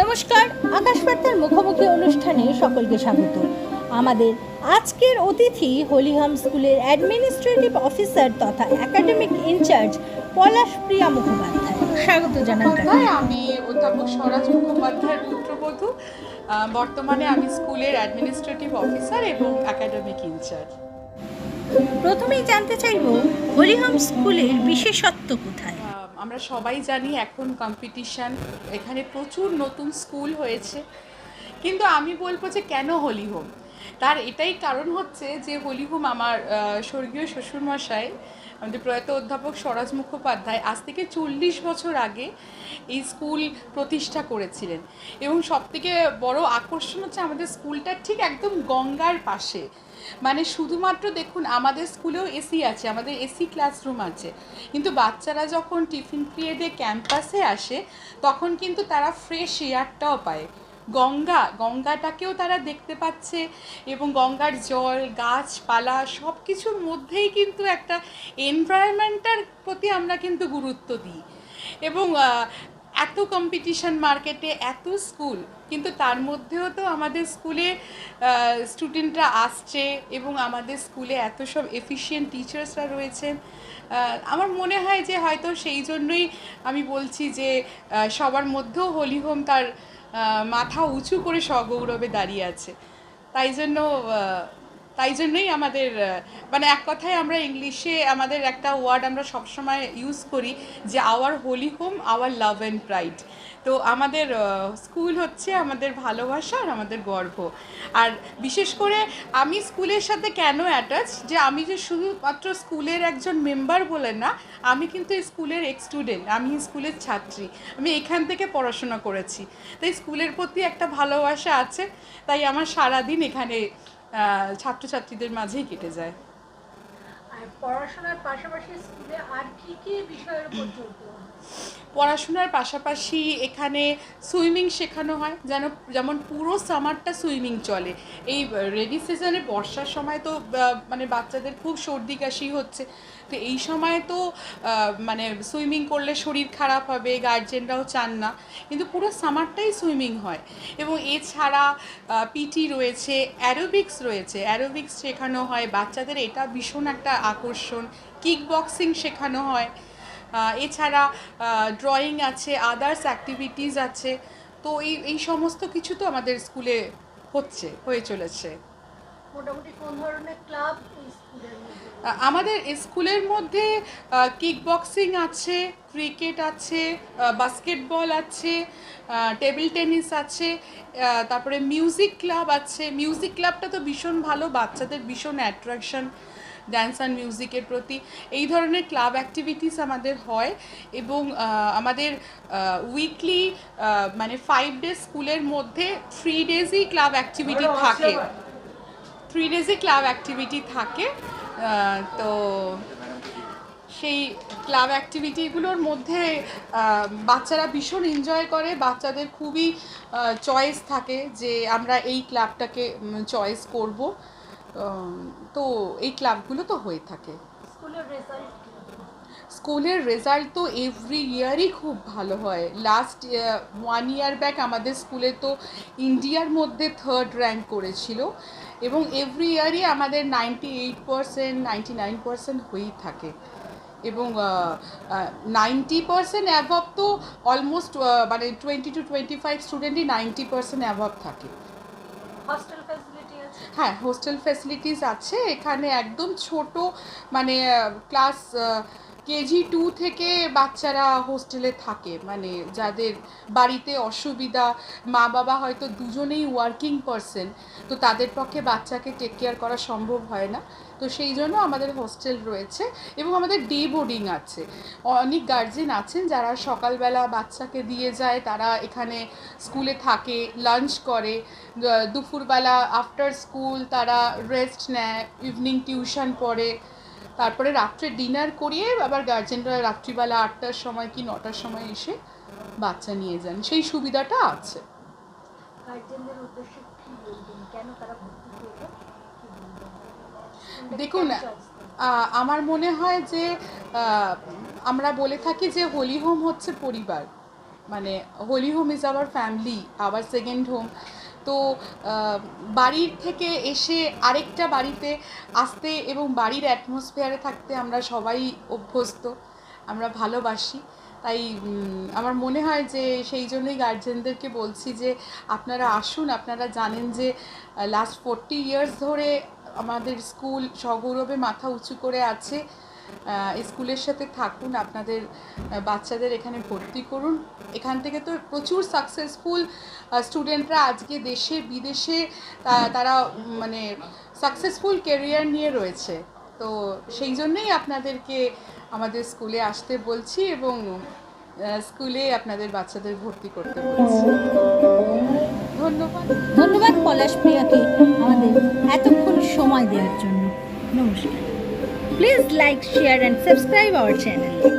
নমস্কার আকাশবার্তার মুখোমুখি অনুষ্ঠানে সকলকে স্বাগত। আমাদের আজকের অতিথি হলিহাম স্কুলের অ্যাডমিনিস্ট্রেটিভ অফিসার তথা একাডেমিক ইনচার্জ পলাশ প্রিয়া মুখোপাধ্যায়। স্বাগত জানাই আমি অধ্যাপক স্বরাজ মুখোপাধ্যায়ের পুত্রবধূ বর্তমানে আমি স্কুলের অ্যাডমিনিস্ট্রেটিভ অফিসার এবং একাডেমিক ইনচার্জ। প্রথমেই জানতে চাইব হলিহাম স্কুলের বিশেষত্ব কোথায়? আমরা সবাই জানি এখন কম্পিটিশন এখানে প্রচুর নতুন স্কুল হয়েছে। কিন্তু আমি বলব যে কেন হোলি হোম তার এটাই কারণ হচ্ছে যে হোলি হোম আমার স্বর্গীয় শ্বশুরমশাই, আমাদের প্রয়াত অধ্যাপক স্বরাজ মুখোপাধ্যায়, আজ থেকে চল্লিশ বছর আগে এই স্কুল প্রতিষ্ঠা করেছিলেন। এবং সবথেকে বড় আকর্ষণ হচ্ছে আমাদের স্কুলটা ঠিক একদম গঙ্গার পাশে। মানে শুধুমাত্র দেখুন, আমাদের স্কুলেও এসি আছে, আমাদের এসি ক্লাসরুম আছে। কিন্তু বাচ্চারা যখন টিফিন পিরিয়ডে ক্যাম্পাসে আসে, তখন কিন্তু তারা ফ্রেশ এয়ারটাও পায়। গঙ্গা, গঙ্গাটাকেও তারা দেখতে পাচ্ছে এবং গঙ্গার জল, গাছপালা সব কিছুর মধ্যেই কিন্তু একটা এনভায়রনমেন্টটার প্রতি আমরা কিন্তু গুরুত্ব দিই। এবং এত কম্পিটিশন মার্কেটে এত স্কুল কিন্তু তার মধ্যেও তো আমাদের স্কুলে স্টুডেন্টরা আসছে এবং আমাদের স্কুলে এত সব এফিশিয়েন্ট টিচার্সরা রয়েছেন। আমার মনে হয় যে হয়তো সেই জন্যই আমি বলছি যে সবার মধ্যেও হোলি হোম তার মাথা উঁচু করে সগৌরবে দাঁড়িয়ে আছে। তাই জন্য তাই জন্যই আমাদের মানে এক কথায় আমরা ইংলিশে আমাদের একটা ওয়ার্ড আমরা সবসময় ইউজ করি যে our holy home our love and pride তো আমাদের স্কুল হচ্ছে আমাদের ভালোবাসা আর আমাদের গর্ব। আর বিশেষ করে আমি স্কুলের সাথে কেন অ্যাটাচ যে আমি যে শুধুমাত্র স্কুলের একজন মেম্বার বলে না, আমি কিন্তু স্কুলের এক্স স্টুডেন্ট আমি স্কুলের ছাত্রী, আমি এখান থেকে পড়াশোনা করেছি। তাই স্কুলের প্রতি একটা ভালোবাসা আছে, তাই আমার সারাদিন এখানে ছাত্রছাত্রীদের মাঝেই কেটে যায় আর পড়াশোনার পাশাপাশি স্কুলে আর কি কি বিষয়ের উপর জোর? পড়াশোনার পাশাপাশি এখানে সুইমিং শেখানো হয়, যেন, যেমন পুরো সামারটা সুইমিং চলে। এই রেডি সিজনে বর্ষার সময় তো মানে বাচ্চাদের খুব সর্দি কাশি হচ্ছে। তো এই সময় তো মানে সুইমিং করলে শরীর খারাপ হবে, গার্জেনরাও চান না। কিন্তু পুরো সামারটাই সুইমিং হয়। এবং এছাড়া পিটি রয়েছে, অ্যারোবিক্স রয়েছে। অ্যারোবিক্স শেখানো হয়, বাচ্চাদের এটা ভীষণ একটা আকর্ষণ। কিক বক্সিং শেখানো হয়। এছাড়া ড্রয়িং আছে আদার্স অ্যাক্টিভিটিস আছে। তো এই এই সমস্ত কিছু তো আমাদের স্কুলে হচ্ছে হয়ে চলেছে। মোটামুটি কোন ধরনের ক্লাব আমাদের স্কুলের মধ্যে কিক বক্সিং আছে ক্রিকেট আছে বাস্কেটবল আছে টেবিল টেনিস আছে তারপরে মিউজিক ক্লাব আছে। মিউজিক ক্লাবটা তো ভীষণ ভালো বাচ্চাদের ভীষণ অ্যাট্রাকশন ডান্স অ্যান্ড মিউজিকের প্রতি এই ধরনের ক্লাব অ্যাক্টিভিটিস আমাদের হয় এবং আমাদের উইকলি মানে ফাইভ ডেজ স্কুলের মধ্যে থ্রি ডেজই ক্লাব অ্যাক্টিভিটি থাকে। থ্রি ডেজই ক্লাব অ্যাক্টিভিটি থাকে। তো সেই ক্লাব অ্যাক্টিভিটিগুলোর মধ্যে বাচ্চারা ভীষণ এনজয় করে বাচ্চাদের খুবই চয়েস থাকে যে আমরা এই ক্লাবটাকে চয়েস করব। তো এই ক্লাবগুলো তো হয়ে থাকে। স্কুলের রেজাল্ট তো এভরি ইয়ারই খুব ভালো হয়। লাস্ট ওয়ান ইয়ার ব্যাক আমাদের স্কুলে তো ইন্ডিয়ার মধ্যে থার্ড র্যাঙ্ক করেছিল এবং এভরি ইয়ারই আমাদের ninety eight percent ninety nine percent হয়েই থাকে। এবং নাইনটি পারসেন্ট অ্যাভাব তো অলমোস্ট মানে টোয়েন্টি টু টোয়েন্টি ফাইভ স্টুডেন্টই নাইনটি পারসেন্ট অ্যাভাব থাকে। হস্টেল হ্যাঁ হোস্টেল ফ্যাসিলিটিস আছে। এখানে একদম ছোট মানে ক্লাস কেজি টু থেকে বাচ্চারা হোস্টেলে থাকে। মানে যাদের বাড়িতে অসুবিধা মা বাবা হয়তো দুজনেই ওয়ার্কিং পারসন তো তাদের পক্ষে বাচ্চাকে টেক কেয়ার করা সম্ভব হয় না। তো সেই জন্য আমাদের হোস্টেল রয়েছে এবং আমাদের ডে বোর্ডিং আছে। অনেক গার্জেন আছেন যারা সকালবেলা বাচ্চাকে দিয়ে যায়, তারা এখানে স্কুলে থাকে লাঞ্চ করে দুপুরবেলা আফটার স্কুল তারা রেস্ট নেয় ইভিনিং টিউশন পড়ে। তারপরে রাত্রে ডিনার করিয়ে আবার গার্জেনরা রাত্রিবেলা আটটার সময় কি নটার সময় এসে বাচ্চা নিয়ে যান। সেই সুবিধাটা আছে। দেখুন আমার মনে হয় যে আমরা বলে থাকি যে হোলি হোম হচ্ছে পরিবার। মানে holy home is our family our second home তো বাড়ির থেকে এসে আরেকটা বাড়িতে আসতে এবং বাড়ির অ্যাটমসফিয়ারে থাকতে আমরা সবাই অভ্যস্ত, আমরা ভালোবাসি। তাই আমার মনে হয় যে সেই জন্যই গার্জেনদেরকে বলছি যে আপনারা আসুন, আপনারা জানেন যে লাস্ট ফোরটি ইয়ার্স ধরে আমাদের স্কুল সগৌরবে মাথা উঁচু করে আছে। স্কুলের সাথে থাকুন, আপনাদের বাচ্চাদের এখানে ভর্তি করুন। এখান থেকে তো প্রচুর সাকসেসফুল স্টুডেন্টরা আজকে দেশে, বিদেশে তারা মানে সাকসেসফুল কেরিয়ার নিয়ে রয়েছে। তো সেই জন্যই আপনাদেরকে আমাদের স্কুলে আসতে বলছি এবং স্কুলে আপনাদের বাচ্চাদের ভর্তি করতে বলছি। ধন্যবাদ। ধন্যবাদ পলাশ প্রিয়াকে আমাদের এতক্ষণ সময় দেওয়ার জন্য। নমস্কার। Please like, share and subscribe our channel.